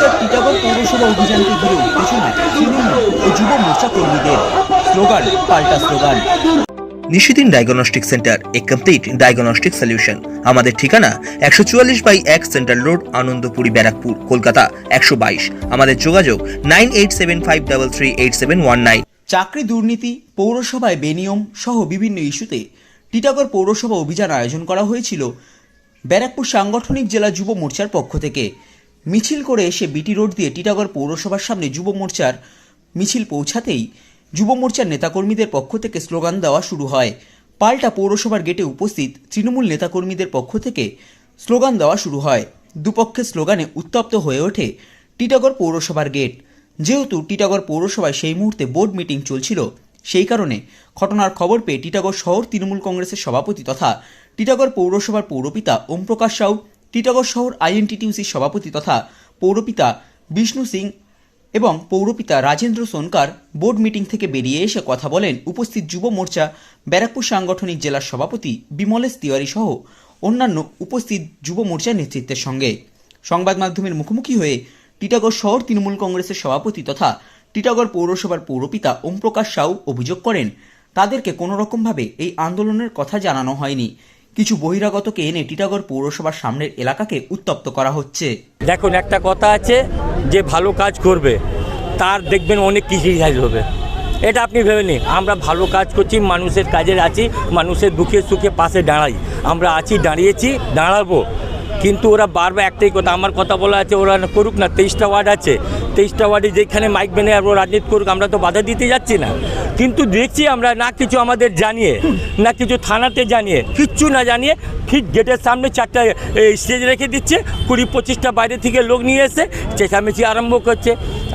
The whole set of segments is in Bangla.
মোর্চার টিটাগড় পৌরসভা অভিযানকে ঘিরে উত্তেজনা তৃণমূল ও যুব মোর্চা কর্মীদের স্লোগান পাল্টা স্লোগান। নিশিদিন ডায়াগনস্টিক সেন্টার এ কমপ্লিট ডায়াগনস্টিক সলিউশন আমাদের ঠিকানা একশো চুয়াল্লিশ বাই এক সেন্ট্রাল রোড আনন্দপুরি ব্যারাকপুর কলকাতা একশো বাইশ। আমাদের যোগাযোগ nine eight seven five double three eight seven one nine. চাকরি দুর্নীতি পৌরসভায় বেনিয়ম সহ বিভিন্ন ইস্যুতে টিটাগড় পৌরসভা অভিযান আয়োজন করা হয়েছিল ব্যারাকপুর সাংগঠনিক জেলা যুব মোর্চার পক্ষ থেকে। মিছিল করে এসে বিটি রোড দিয়ে টিটাগড় পৌরসভার সামনে যুব মোর্চার মিছিল পৌঁছাতেই যুব মোর্চার নেতাকর্মীদের পক্ষ থেকে স্লোগান দেওয়া শুরু হয়। পাল্টা পৌরসভার গেটে উপস্থিত তৃণমূল নেতাকর্মীদের পক্ষ থেকে স্লোগান দেওয়া শুরু হয়। দুপক্ষের স্লোগানে উত্তপ্ত হয়ে ওঠে টিটাগড় পৌরসভার গেট। যেহেতু টিটাগড় পৌরসভায় সেই মুহূর্তে বোর্ড মিটিং চলছিল, সেই কারণে ঘটনার খবর পেয়ে টিটাগড় শহর তৃণমূল কংগ্রেসের সভাপতি তথা টিটাগড় পৌরসভার পৌরপিতা ওমপ্রকাশ সাউ টিটাগড় শহর আইএনটিটিউসির সভাপতি তথা পৌরপিতা বিষ্ণু সিং এবং পৌরপিতা রাজেন্দ্র সোনকার বোর্ড মিটিং থেকে বেরিয়ে এসে কথা বলেন উপস্থিত যুব মোর্চা, ব্যারাকপুর সাংগঠনিক জেলার সভাপতি বিমলেশ তিওয়ারি সহ অন্যান্য উপস্থিত যুব মোর্চার নেতৃত্বের সঙ্গে। সংবাদ মাধ্যমের মুখোমুখি হয়ে টিটাগড় শহর তৃণমূল কংগ্রেসের সভাপতি তথা টিটাগড় পৌরসভার পৌরপিতা ওমপ্রকাশ সাউ অভিযোগ করেন, তাদেরকে কোনো রকমভাবে এই আন্দোলনের কথা জানানো হয়নি। কিছু বহিরাগতকে এনে টিটাগড় পৌরসভার সামনের এলাকাকে উত্তপ্ত করা হচ্ছে। দেখুন, একটা কথা আছে যে ভালো কাজ করবে, তার দেখবেন অনেক কাজ হবে। এটা আপনি ভেবে নিন, আমরা ভালো কাজ করছি, মানুষের কাজে আছি, মানুষের দুঃখে সুখে পাশে দাঁড়াই। আমরা আছি, দাঁড়িয়েছি, দাঁড়াবো। কিন্তু ওরা বারবার একটাই কথা, আমার কথা বলা আছে, ওরা করুক না, তেইশটা ওয়ার্ড আছে। তেইশটা ওয়ার্ডে যেখানে মাইক বেনে রাজনীতি করুক, আমরা তো বাধা দিতে যাচ্ছি না। কিন্তু দেখছি আমরা না কিছু আমাদের জানিয়ে, না কিছু থানাতে জানিয়ে, কিচ্ছু না জানিয়ে ঠিক গেটের সামনে চারটা স্টেজ রেখে দিচ্ছে, কুড়ি পঁচিশটা বাইরে থেকে লোক নিয়ে এসে চেঁচামেচি আরম্ভ করছে।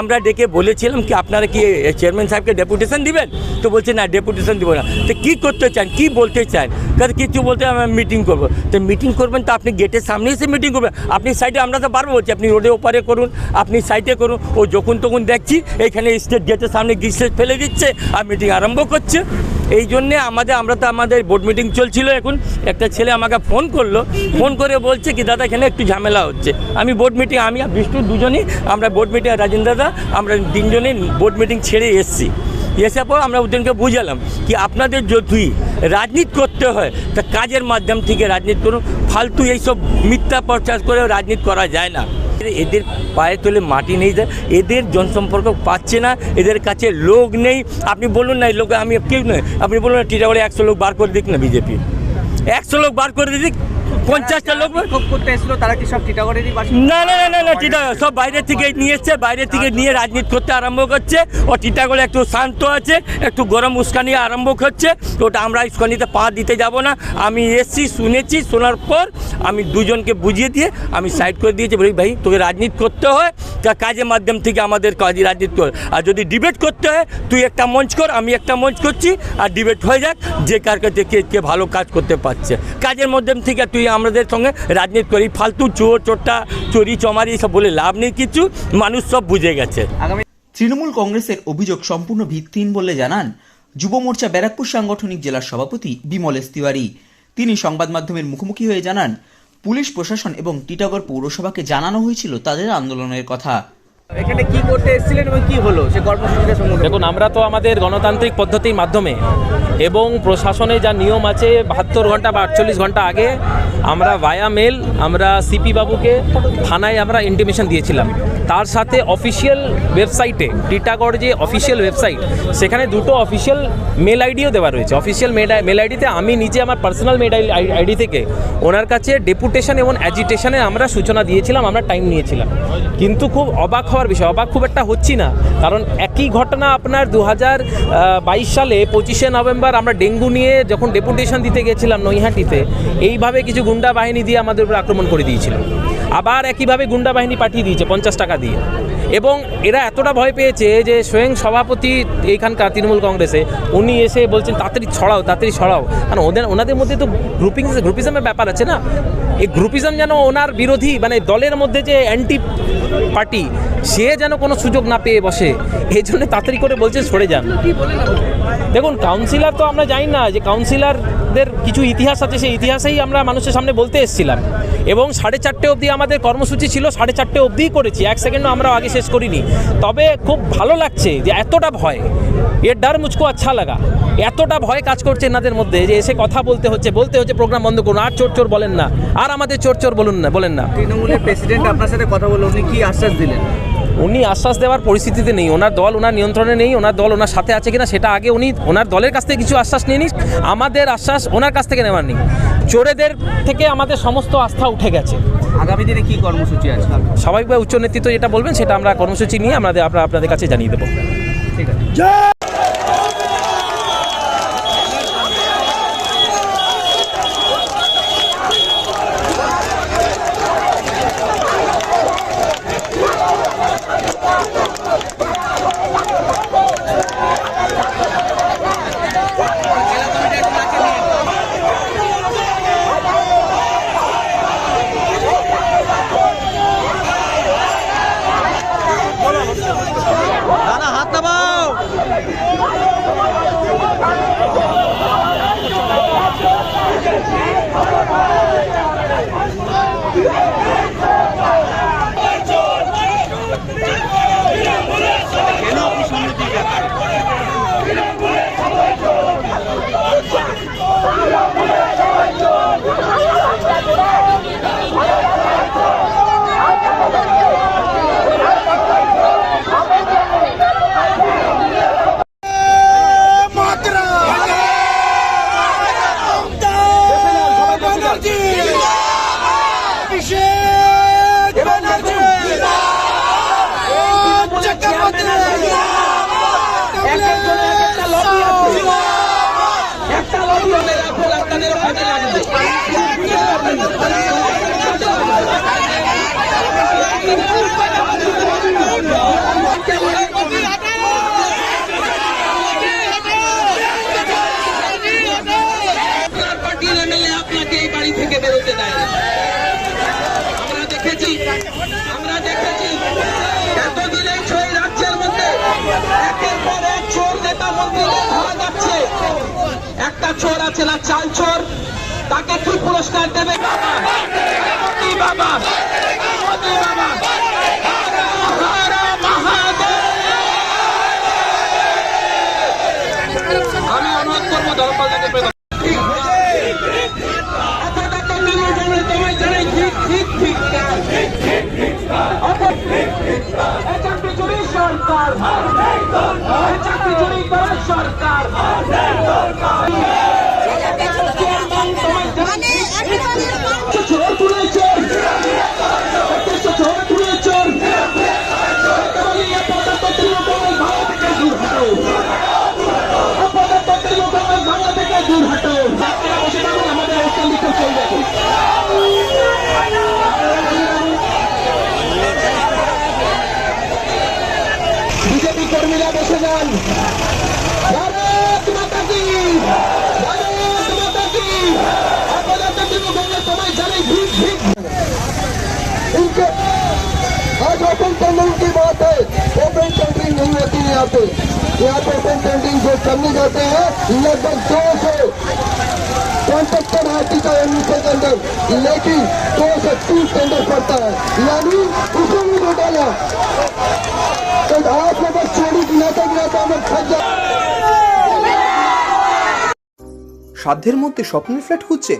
আমরা ডেকে বলেছিলাম কি, আপনারা কি চেয়ারম্যান সাহেবকে ডেপুটেশন দিবেন? তো বলছে, না ডেপুটেশন দিব না। তো কী করতে চান, কি বলতে চান? কারণ কিছু বলতে আমি মিটিং করব। তো মিটিং করবেন তো আপনি গেটের সামনে এসে মিটিং করবেন। আপনি সাইডে আমরা তো পারব বলছি, আপনি রোডে ওপারে করুন, আপনি সাইডে করুন। ও যখন তখন দেখছি, এখানে স্টেট গেটের সামনে গিসেজ ফেলে দিচ্ছে। আর মিটিং আরম্ভ করছে। এই জন্যে আমাদের, আমরা তো আমাদের বোর্ড মিটিং চলছিল এখন। একটা ছেলে আমাকে ফোন করল। ফোন করে বলছে কি, দাদা, এখানে একটু ঝামেলা হচ্ছে। আমি বোর্ড মিটিং আমি আর বিষ্ণু দুজনই, আমরা বোর্ড মিটিং আর রাজেন্দ্র দাদা আমরা তিনজনই বোর্ড মিটিং ছেড়ে এসেছি। এসে পর আমরা ওদেরকে বুঝালাম কি, আপনাদের যদি রাজনীতি করতে হয়, তা কাজের মাধ্যম থেকে রাজনীতি করুন। ফালতু এইসব মিথ্যা প্রচার করে রাজনীতি করা যায় না। এদের পায়ে তোলে মাটি নেই, এদের জনসম্পর্ক পাচ্ছে না, এদের কাছে লোক নেই। আপনি বলুন না লোক আমি কেউ নয় আপনি বলুন না টিটাগড়ে একশো লোক বার করে দিক না বিজেপি। একশো লোক বার করে দিক পঞ্চাশটা লোক বিক্ষোভ করতে এসেছিল তারা কি সব টিটাগড়েরই না না না না না টিটাগড় সব বাইরে থেকে নিয়ে এসছে বাইরে থেকে নিয়ে রাজনীতি করতে আরম্ভ করছে। ও টিটাগড়ে একটু শান্ত আছে একটু গরম উস্কানি আরম্ভ করছে। তো ওটা আমরা উস্কানিতে পা দিতে যাব না। আমি এসছি শুনেছি শোনার পর আমি দুজনকে বুঝিয়ে দিয়ে আমি সাইড করে দিয়েছি বলি ভাই তোকে রাজনীতি করতে হয় তা কাজের মাধ্যম থেকে আমাদের কাজে রাজনীতি কর। আর যদি ডিবেট করতে হয় তুই একটা মঞ্চ কর আমি একটা মঞ্চ করছি আর ডিবেট হয়ে যাক যে কার কাছে কে কে ভালো কাজ করতে পারছে। কাজের মাধ্যম থেকে তুই আমাদের সঙ্গে রাজনীতি করি, ফালতু চোর, চোরটা, চুরি, চমারি সব বলে লাভ নেই কিছু, মানুষ সব বুঝে গেছে। তৃণমূল কংগ্রেসের অভিযোগ সম্পূর্ণ ভিত্তিহীন বলে জানান যুব মোর্চা ব্যারাকপুর সাংগঠনিক জেলার সভাপতি বিমলেশ তিওয়ারি তিনি সংবাদ মাধ্যমের মুখোমুখি হয়ে জানান, পুলিশ প্রশাসন এবং টিটাগড় পৌরসভাকে জানানো হয়েছিল তাদের আন্দোলনের কথা। এখানে কি করতে এসেছিলেন এবং কি হলো? সে কর্মসূচিটা সম্বন্ধে দেখুন আমরা তো আমাদের গণতান্ত্রিক পদ্ধতির মাধ্যমে এবং প্রশাসনে যা নিয়ম আছে বাহাত্তর ঘণ্টা বা আটচল্লিশ ঘণ্টা আগে আমরা ভায়া মেল আমরা সিপি বাবুকে থানায় আমরা ইন্টিমেশন দিয়েছিলাম। তার সাথে অফিসিয়াল ওয়েবসাইটে টিটাগড় যে অফিসিয়াল ওয়েবসাইট সেখানে দুটো অফিসিয়াল মেল আইডিও দেওয়া রয়েছে। অফিসিয়াল মেল মেল আইডিতে আমি নিজে আমার পার্সোনাল মেল আইডি থেকে ওনার কাছে ডেপুটেশন এবং অ্যাজিটেশনে আমরা সূচনা দিয়েছিলাম, আমরা টাইম নিয়েছিলাম। কিন্তু খুব অবাক হওয়ার বিষয়, অবাক খুব একটা হচ্ছি না। কারণ একই ঘটনা আপনার দু হাজার বাইশ সালে পঁচিশে নভেম্বর আমরা ডেঙ্গু নিয়ে যখন ডেপুটেশন দিতে গেছিলাম নৈহাটিতে, এইভাবে কিছু গুন্ডা বাহিনী দিয়ে আমাদের উপর আক্রমণ করে দিয়েছিল। আবার একইভাবে গুন্ডা বাহিনী পাঠিয়ে দিয়েছে পঞ্চাশ টাকা দিয়ে। এবং এরা এতটা ভয় পেয়েছে যে স্বয়ং সভাপতি এইখানকার তৃণমূল কংগ্রেসে, উনি এসে বলছেন, তাড়াতাড়ি ছড়াও তাড়াতাড়ি ছড়াও। কারণ ওদের, ওনাদের মধ্যে তো গ্রুপিং গ্রুপিজমের ব্যাপার আছে না? এই গ্রুপিজম যেন ওনার বিরোধী মানে দলের মধ্যে যে অ্যান্টি পার্টি সে যেন কোনো সুযোগ না পেয়ে বসে, এই জন্য তাড়াতাড়ি করে বলছে, সরে যান। দেখুন কাউন্সিলর তো আমরা জানি না, যে কাউন্সিলরদের কিছু ইতিহাস আছে, সেই ইতিহাসেই আমরা মানুষের সামনে বলতে এসেছিলাম। এবং সাড়ে চারটে অবধি আমাদের কর্মসূচি ছিল, সাড়ে চারটে অবধিই করেছি, এক সেকেন্ডও আমরা আগে শেষ করিনি। তবে খুব ভালো লাগছে যে এতটা ভয় এর ডার মুচকো আচ্ছা লাগা। এতটা ভয় কাজ করছে এনাদের মধ্যে যে এসে কথা বলতে হচ্ছে বলতে হচ্ছে প্রোগ্রাম বন্ধ করুন আর চোর চোর বলেন না আর আমাদের চোর চোর বলুন না বলেন না। তৃণমূলের প্রেসিডেন্ট আপনার সাথে কথা বলে উনি কি আশ্বাস দিলেন? উনি আশ্বাস দেওয়ার পরিস্থিতিতে নেই ওনার দল ওনার নিয়ন্ত্রণে নেই ওনার দল ওনার সাথে আছে কিনা সেটা আগে উনি ওনার দলের কাছ থেকে কিছু আশ্বাস নিয়ে নিস আমাদের আশ্বাস ওনার কাছ থেকে নেওয়ার নেই। চোরেদের থেকে আমাদের সমস্ত আস্থা উঠে গেছে। আগামী দিনে কি কর্মসূচি আছে? স্বাভাবিকভাবে উচ্চ নেতৃত্ব যেটা বলবেন সেটা আমরা কর্মসূচি নিয়ে আমাদের আপনারা আপনাদের কাছে জানিয়ে দেবো। ঠিক আছে আপনার পার্টির এমএলএ আপনাকে এই বাড়ি থেকে বেরোতে দেয় না। আমরা দেখেছি আমরা দেখেছি এতদিন এই ছয় রাজ্যের মধ্যে একের পর এক চোর নেতা মন্ত্রীদের ধরা যাচ্ছে একটা চোর আছে না চাল চোর তাকে পুরস্কার দেবে। আমি অনুরোধ করব ধর্মপাল তাকে পেতে কথাটাকে মিলিয়ে যাবে তোমায় জানাই ঠিক ঠিক ঠিক চাকরি চুরি সরকার চাকরি চুরি করা সরকার মানে একেবারে চোর তুলে চোর চোর তুলে চোর বলিয়ে পদার্থ ভালো থেকে দূর হটো পদার্থ ভালো থেকে দূর হটো আপনারা বসে থাকুন আমাদের অনুষ্ঠান লিখে চলবে বিজেপি কর্মীরা বসে যান। ভারত মাতা তৃণমূল তোমায় জানাই ভিড় ভিড় इनके आज ओपन टेंडरिंग की बात है ओपन टेंडरिंग नहीं होती है यहाँ पे यहाँ पे ओपन टेंडरिंग जो करने जाते हैं लगभग दो सौ कॉन्ट्रेक्टर है टीका एडमिशन के अंदर लेकिन दो से तीस टेंडर पड़ता है यानी उसको भी घोटाला तो आज में बस चोरी गिनाते गिनाते हमें फंस जाए সাধ্যের মধ্যে স্বপ্নের ফ্ল্যাট খুঁজছেন